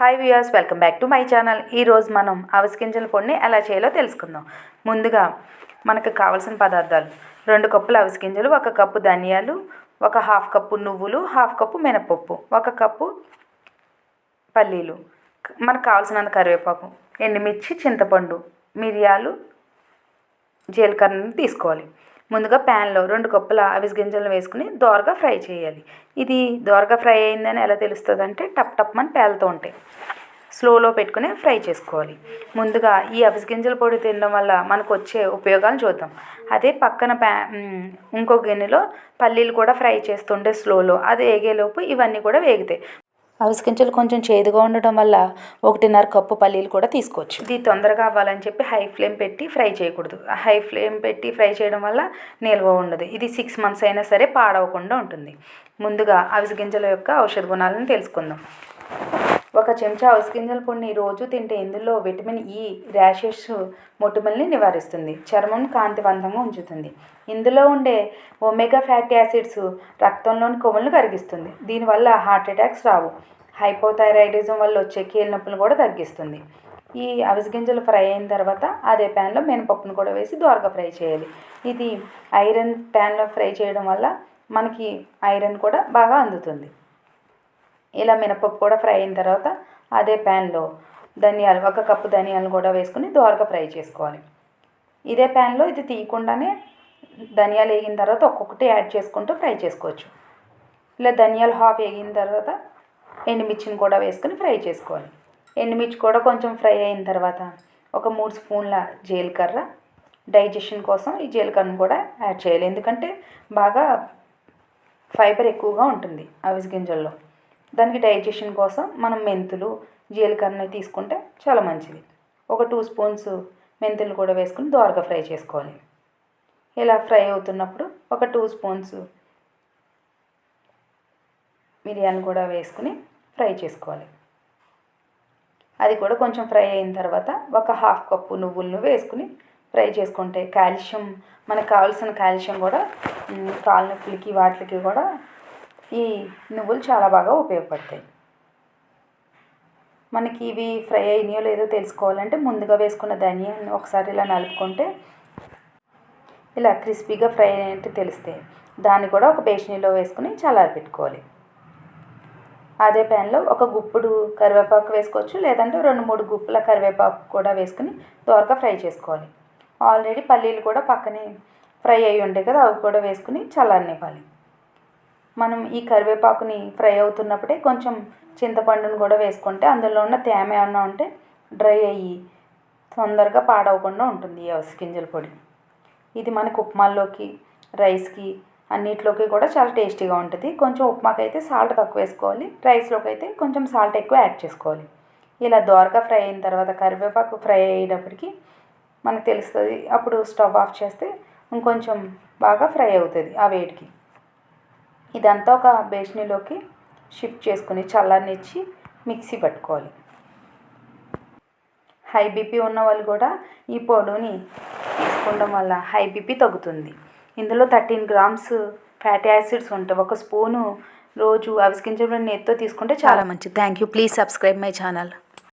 Hi viewers welcome back to my channel ఈరోజు మనం అవిసె గింజల పొడిని ఎలా చేయాలో తెలుసుకుందాం. ముందుగా మనకు కావాల్సిన పదార్థాలు. రెండు కప్పులు అవిసె గింజలు ఒక కప్పు ధనియాలు ఒక హాఫ్ కప్పు నువ్వులు హాఫ్ కప్పు మినపప్పు ఒక కప్పు పల్లీలు మనకు కావాల్సినంత కరివేపాకు ఎండుమిర్చి చింతపండు మిరియాలు జీలకర్రని తీసుకోవాలి. ముందుగా ప్యాన్లో రెండు కప్పుల అవిస్ గింజలను వేసుకుని దోరగా ఫ్రై చేయాలి. ఇది దోరగా ఫ్రై అయిందని ఎలా తెలుస్తుంది అంటే టప్ టప్ అని పేలుతూ ఉంటాయి. స్లోలో పెట్టుకుని ఫ్రై చేసుకోవాలి. ముందుగా ఈ అవిసె గింజల పొడి తినడం వల్ల మనకు వచ్చే ఉపయోగాలు చూద్దాం. అదే పక్కన ప్యా ఇంకో గిన్నెలో పల్లీలు కూడా ఫ్రై చేస్తుంటే స్లోలో అది వేగేలోపు ఇవన్నీ కూడా వేగుతాయి. అవిసె గింజలు కొంచెం చేదుగా ఉండటం వల్ల ఒకటిన్నర కప్పు పల్లీలు కూడా తీసుకోవచ్చు. ఇది తొందరగా అవ్వాలని చెప్పి హై ఫ్లేమ్ పెట్టి ఫ్రై చేయకూడదు. హై ఫ్లేమ్ పెట్టి ఫ్రై చేయడం వల్ల నిల్వ ఉండదు. ఇది సిక్స్ మంత్స్ అయినా సరే పాడవకుండా ఉంటుంది. ముందుగా అవిసె గింజల యొక్క ఔషధ గుణాలను తెలుసుకుందాం. ఒక చెంచా అవిసె గింజల పొడిని రోజు తింటే ఇందులో విటమిన్ ఈ ర్యాషెస్ మొటిమల్ని నివారిస్తుంది. చర్మం కాంతివంతంగా ఉంచుతుంది. ఇందులో ఉండే ఒమేగా ఫ్యాటీ యాసిడ్స్ రక్తంలోని కొవ్వులను కరిగిస్తుంది. దీనివల్ల హార్ట్ అటాక్స్ రావు. హైపోథైరాయిడిజం వల్ల వచ్చే కీళ్ళ నొప్పులు కూడా తగ్గిస్తుంది. ఈ అవిసె గింజలు ఫ్రై అయిన తర్వాత అదే ప్యాన్లో మినపప్పును కూడా వేసి దోరగా ఫ్రై చేయాలి. ఇది ఐరన్ ప్యాన్లో ఫ్రై చేయడం వల్ల మనకి ఐరన్ కూడా బాగా అందుతుంది. ఇలా మినపప్పు కూడా ఫ్రై అయిన తర్వాత అదే ప్యాన్లో ధనియాలు ఒక కప్పు ధనియాలను కూడా వేసుకుని దోరగా ఫ్రై చేసుకోవాలి. ఇదే ప్యాన్లో ఇది తీయకుండానే ధనియాలు వేగిన తర్వాత ఒక్కొక్కటి యాడ్ చేసుకుంటూ ఫ్రై చేసుకోవచ్చు. ఇలా ధనియాలు హాఫ్ వేగిన తర్వాత ఎండుమిర్చిని కూడా వేసుకుని ఫ్రై చేసుకోవాలి. ఎండుమిర్చి కూడా కొంచెం ఫ్రై అయిన తర్వాత ఒక మూడు స్పూన్ల జీలకర్ర. డైజెషన్ కోసం ఈ జీలకర్రను కూడా యాడ్ చేయాలి. ఎందుకంటే బాగా ఫైబర్ ఎక్కువగా ఉంటుంది అవిసి గింజల్లో. దానికి డైజెషన్ కోసం మనం మెంతులు జీలకర్రని తీసుకుంటే చాలా మంచిది. ఒక టూ స్పూన్స్ మెంతులు కూడా వేసుకుని దోరగా ఫ్రై చేసుకోవాలి. ఇలా ఫ్రై అవుతున్నప్పుడు ఒక టూ స్పూన్స్ మిరియాలు కూడా వేసుకుని ఫ్రై చేసుకోవాలి. అది కూడా కొంచెం ఫ్రై అయిన తర్వాత ఒక హాఫ్ కప్పు నువ్వులను వేసుకుని ఫ్రై చేసుకుంటే కాల్షియం మనకు కావాల్సిన కాల్షియం కూడా కాళ్ళ నొప్పులకి వాటికి కూడా ఈ నువ్వులు చాలా బాగా ఉపయోగపడతాయి. మనకి ఇవి ఫ్రై అయినాయో లేదో తెలుసుకోవాలంటే ముందుగా వేసుకున్న ధనియాన్ని ఒకసారి ఇలా నలుపుకుంటే ఇలా క్రిస్పీగా ఫ్రై అయినట్టు తెలుస్తాయి. దాన్ని కూడా ఒక బేషనీలో వేసుకుని చల్లారపెట్టుకోవాలి అదే ప్యాన్లో ఒక గుప్పుడు కరివేపాకు వేసుకోవచ్చు లేదంటే రెండు మూడు గుప్పుల కరివేపాకు కూడా వేసుకుని త్వరగా ఫ్రై చేసుకోవాలి. ఆల్రెడీ పల్లీలు కూడా పక్కనే ఫ్రై అయి ఉంటాయి కదా అవి కూడా వేసుకుని చల్లారనివ్వాలి. మనం ఈ కరివేపాకుని ఫ్రై అవుతున్నప్పుడే కొంచెం చింతపండును కూడా వేసుకుంటే అందులో ఉన్న తేమ ఏమన్నా ఉంటే డ్రై అయ్యి తొందరగా పాడవకుండా ఉంటుంది ఈ అవిసె గింజల పొడి. ఇది మనకు ఉప్మాల్లోకి రైస్కి అన్నిట్లోకి కూడా చాలా టేస్టీగా ఉంటుంది. కొంచెం ఉప్మాకి అయితే సాల్ట్ తక్కువ వేసుకోవాలి. రైస్లోకి అయితే కొంచెం సాల్ట్ ఎక్కువ యాడ్ చేసుకోవాలి. ఇలా దోరగా ఫ్రై అయిన తర్వాత కరివేపాకు ఫ్రై అయ్యేటప్పటికి మనకు తెలుస్తుంది అప్పుడు స్టవ్ ఆఫ్ చేస్తే ఇంకొంచెం బాగా ఫ్రై అవుతుంది ఆ వేడికి. ఇదంతా ఒక బేషనీలోకి షిఫ్ట్ చేసుకుని చల్లనిచ్చి మిక్సీ పట్టుకోవాలి. హై బీపీ ఉన్న వాళ్ళు కూడా ఈ పొడుని తీసుకోవడం వల్ల హై బీపీ తగ్గుతుంది. ఇందులో థర్టీన్ గ్రామ్స్ ఫ్యాటీ యాసిడ్స్ ఉంటాయి ఒక స్పూను రోజు అవిసె గింజలు నెత్తో తీసుకుంటే చాలా మంచిది. Thank you. Please subscribe my channel.